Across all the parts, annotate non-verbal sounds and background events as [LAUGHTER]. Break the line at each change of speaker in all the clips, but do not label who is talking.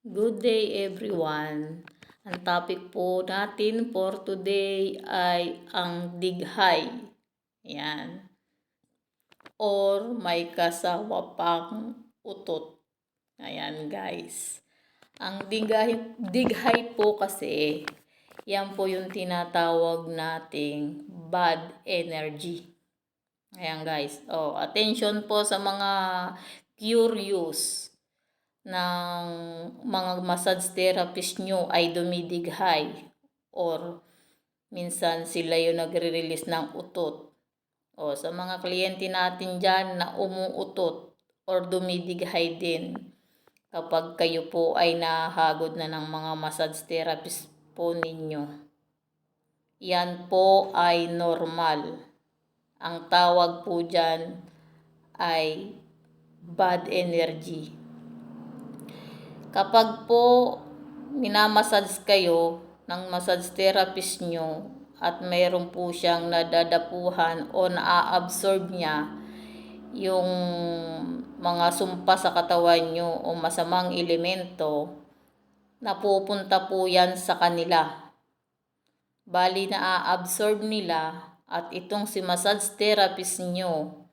Good day everyone. Ang topic po natin for today ay ang dighay. Yan. Or may kasawa pang utot. Ayan guys. Ang dighay, dighay po kasi, yan po yung tinatawag nating bad energy. Ayan guys. Oh, attention po sa mga curious ng mga massage therapist nyo ay dumidighay or minsan sila yung nagre-release ng utot. O sa mga kliyente natin dyan na umuutot or dumidighay din kapag kayo po ay nahagod na ng mga massage therapist po ninyo. Yan po ay normal. Ang tawag po dyan ay bad energy. Kapag po minamassage kayo ng massage therapist nyo at mayroon po siyang nadadapuhan o naa-absorb niya yung mga sumpa sa katawan nyo o masamang elemento, napupunta po yan sa kanila. Bali na-absorb nila at itong si massage therapist nyo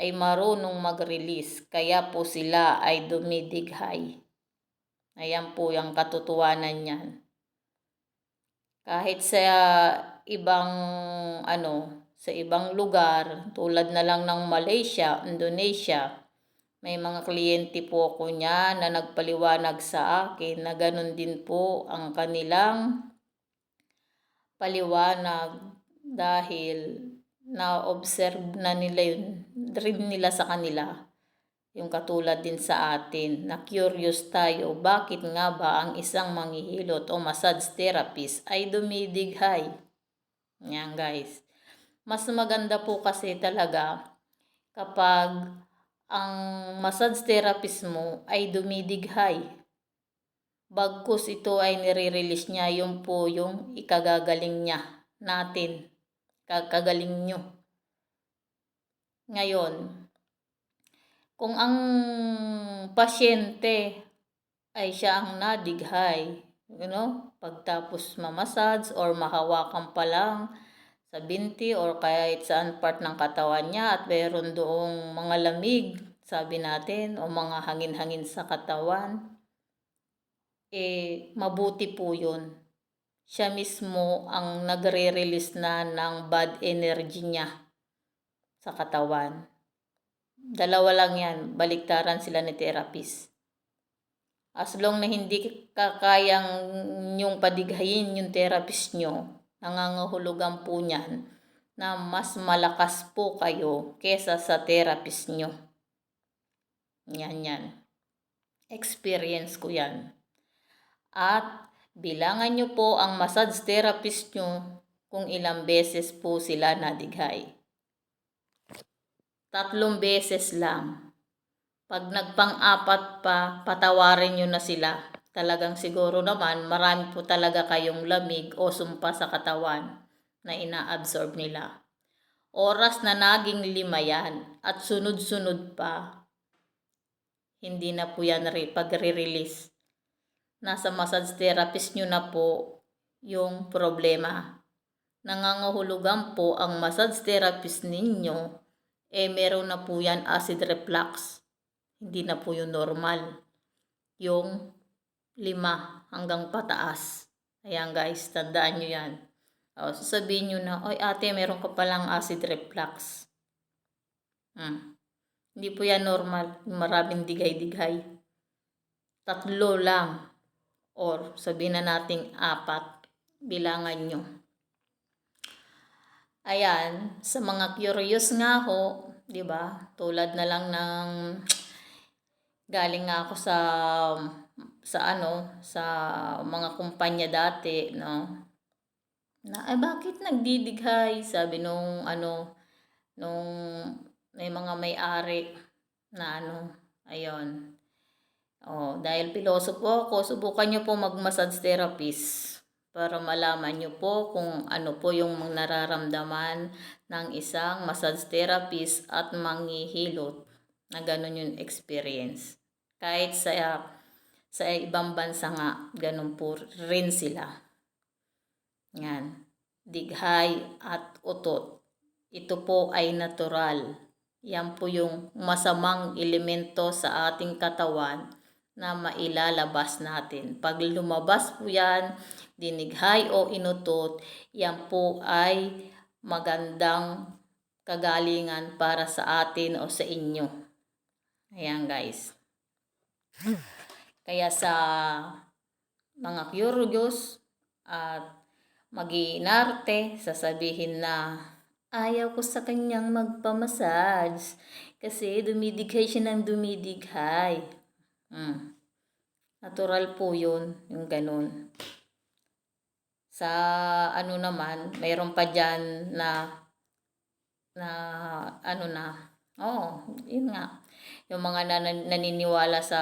ay marunong mag-release kaya po sila ay dumidighay. Ayan po yung katotohanan niyan. Kahit sa ibang ano, sa ibang lugar, tulad na lang ng Malaysia, Indonesia, may mga kliyente po ako niya na nagpaliwanag sa akin na ganun din po ang kanilang paliwanag dahil na-observe na nila yun, rin nila sa kanila yung katulad din sa atin na curious tayo bakit nga ba ang isang manghihilot o massage therapist ay dumidighay. Yan guys. Mas maganda po kasi talaga kapag ang massage therapist mo ay dumidighay. Bagkus ito ay nire-release niya yung po yung ikagagaling niya natin. Kakagaling nyo. Ngayon, kung ang pasyente ay siya ang nadighay, you know, pagtapos mamassage or mahawakan pa lang sa binti or kahit saan part ng katawan niya at mayroon doong mga lamig, sabi natin, o mga hangin-hangin sa katawan, eh, mabuti po yun. Siya mismo ang nagre-release na ng bad energy niya sa katawan. Dalawa lang yan, baliktaran sila ni therapist. As long na hindi kakayang yung padighayin yung therapist nyo, nangangahulugan po niyan na mas malakas po kayo kesa sa therapist nyo. Yan yan. Experience ko yan. At bilangan nyo po ang massage therapist nyo kung ilang beses po sila nadighay tatlong beses lang. Pag nagpang-apat pa, patawarin nyo na sila. Talagang siguro naman, marami po talaga kayong lamig o sumpa sa katawan na ina-absorb nila. Oras na naging lima yan at sunod-sunod pa, hindi na po yan pag-release. Nasa massage therapist nyo na po yung problema. Nangangahulugan po ang massage therapist ninyo eh meron na po yan acid reflux. Hindi na po yung normal. Yung lima hanggang pataas. Ayan guys, tandaan nyo yan. O, sasabihin nyo na, oy ate, meron ka palang acid reflux. Hmm. Hindi po yan normal. Maraming digay-digay. Tatlo lang. Or sabihin na nating apat. Bilangan nyo. Ayan, sa mga curious nga ho, 'di ba? Tulad na lang ng galing nga ako sa sa ano, sa mga kumpanya dati, no? Na, ay bakit nagdidighay? Sabi nung ano, nung may mga may-ari na ano, ayon. Oh, dahil pilosopo ako, subukan niyo po mag-massage therapist para malaman nyo po kung ano po yung nararamdaman ng isang massage therapist at manghihilot na ganun yung experience. Kahit sa Sa ibang bansa nga, ganun po rin sila. Yan. Dighay at utot. Ito po ay natural. Yan po yung masamang elemento sa ating katawan na mailalabas natin. Pag lumabas po yan, dinighay o inutot, yan po ay magandang kagalingan para sa atin o sa inyo. Ayan guys. Kaya sa mga curious at mag-iinarte, sasabihin na ayaw ko sa kanyang magpamassage kasi dumidighay siya ng dumidighay. Hmm. Natural po yun, yung ganun. Sa ano naman, mayroon pa dyan na na ano na, oo, yun nga. Yung mga nan- naniniwala sa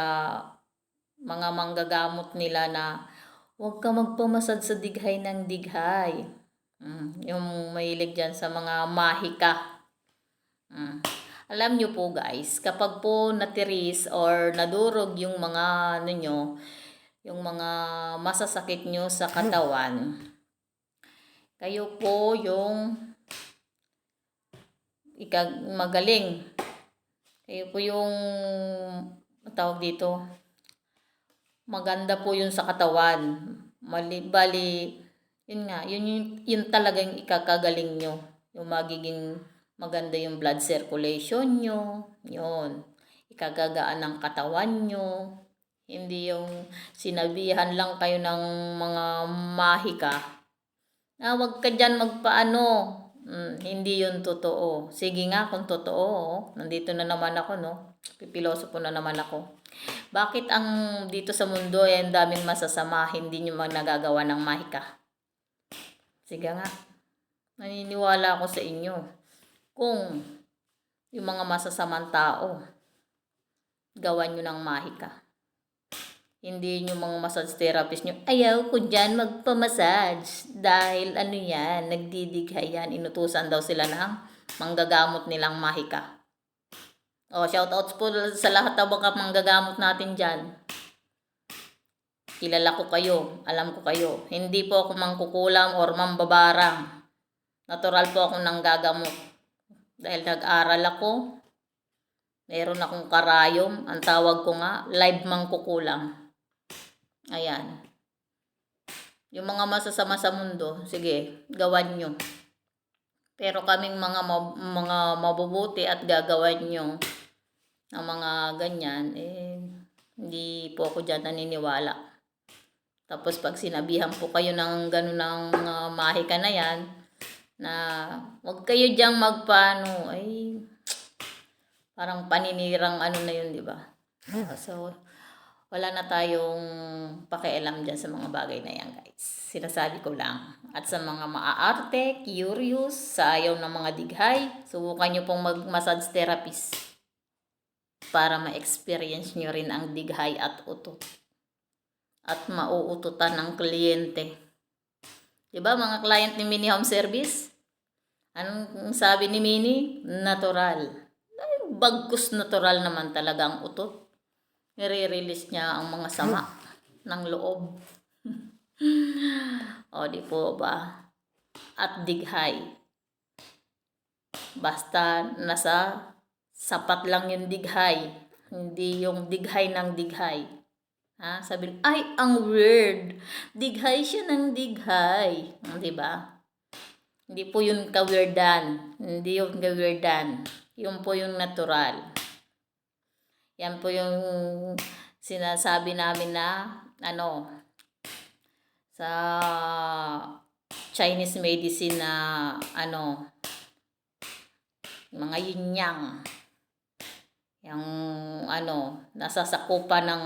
mga manggagamot nila na huwag ka magpamasad sa dighay ng dighay. Mm, yung mahilig dyan sa mga mahika. Mm. Alam nyo po guys, kapag po natiris or nadurog yung mga ano nyo, yung mga masasakit nyo sa katawan, kayo po yung ikag magaling. Kayo po yung tawag dito, maganda po yun sa katawan. Mali, bali, yun nga, yun, yun, yun talagang ikakagaling nyo. Yung magiging maganda yung blood circulation nyo. Yun. Ikagagaan ng katawan nyo. Hindi yung sinabihan lang kayo ng mga mahika. Na wag ka dyan magpaano. Mm, hindi yun totoo. Sige nga kung totoo. oh. Nandito na naman ako, no? Pipiloso po na naman ako. Bakit ang dito sa mundo ay ang daming masasama, hindi nyo man nagagawa ng mahika? Sige nga. Naniniwala ako sa inyo. Kung yung mga masasamang tao, gawan nyo ng mahika. Hindi yung mga massage therapist nyo, ayaw ko dyan magpamassage. Dahil ano yan, nagdidighay yan. Inutusan daw sila ng manggagamot nilang mahika. O, shoutouts po sa lahat ng mga manggagamot natin dyan. Kilala ko kayo, alam ko kayo. Hindi po ako mangkukulam or mambabarang. Natural po akong nanggagamot. Dahil nag-aral ako, meron akong karayom. Ang tawag ko nga, live mangkukulam. Ayan. Yung mga masasama sa mundo, sige, gawan nyo. Pero kaming mga mab- mga mabubuti at gagawan nyo ng mga ganyan, eh, hindi po ako dyan naniniwala. Tapos pag sinabihan po kayo ng gano'n ng mga mahika na yan, na huwag kayo diyang magpaano, ay parang paninirang ano na yun, di ba? So, wala na tayong pakialam dyan sa mga bagay na yan, guys. Sinasabi ko lang. At sa mga maaarte, curious, sa ayaw ng mga dighay, subukan nyo pong mag-massage therapist para ma-experience nyo rin ang dighay at utot. At mauututan ng kliyente. Diba mga client ni Mini Home Service? Anong sabi ni Mini? Natural. Ay, Bagkus natural naman talaga ang utot nire-release niya ang mga sama [LAUGHS] ng loob. [LAUGHS] o, di po ba? At dighay. Basta nasa sapat lang yung dighay. Hindi yung dighay ng dighay. Ha? Sabi, ay, ang weird. Dighay siya ng dighay. Di ba? Hindi po yun ka-weirdan. Hindi yung ka-weirdan. Yun po yung natural. Yan po yung sinasabi namin na ano sa Chinese medicine na ano mga yin yang yung ano nasasakupan ng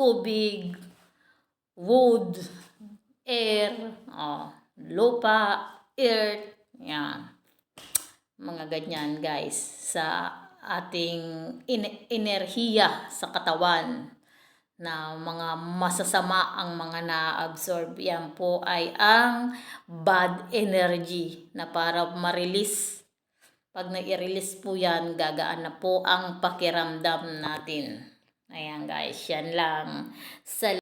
tubig wood air oh, lupa earth yan mga ganyan guys sa ating in- enerhiya sa katawan na mga masasama ang mga na-absorb. Yan po ay ang bad energy na para ma-release. Pag na-release po yan, gagaan na po ang pakiramdam natin. Ayan guys, yan lang. Sa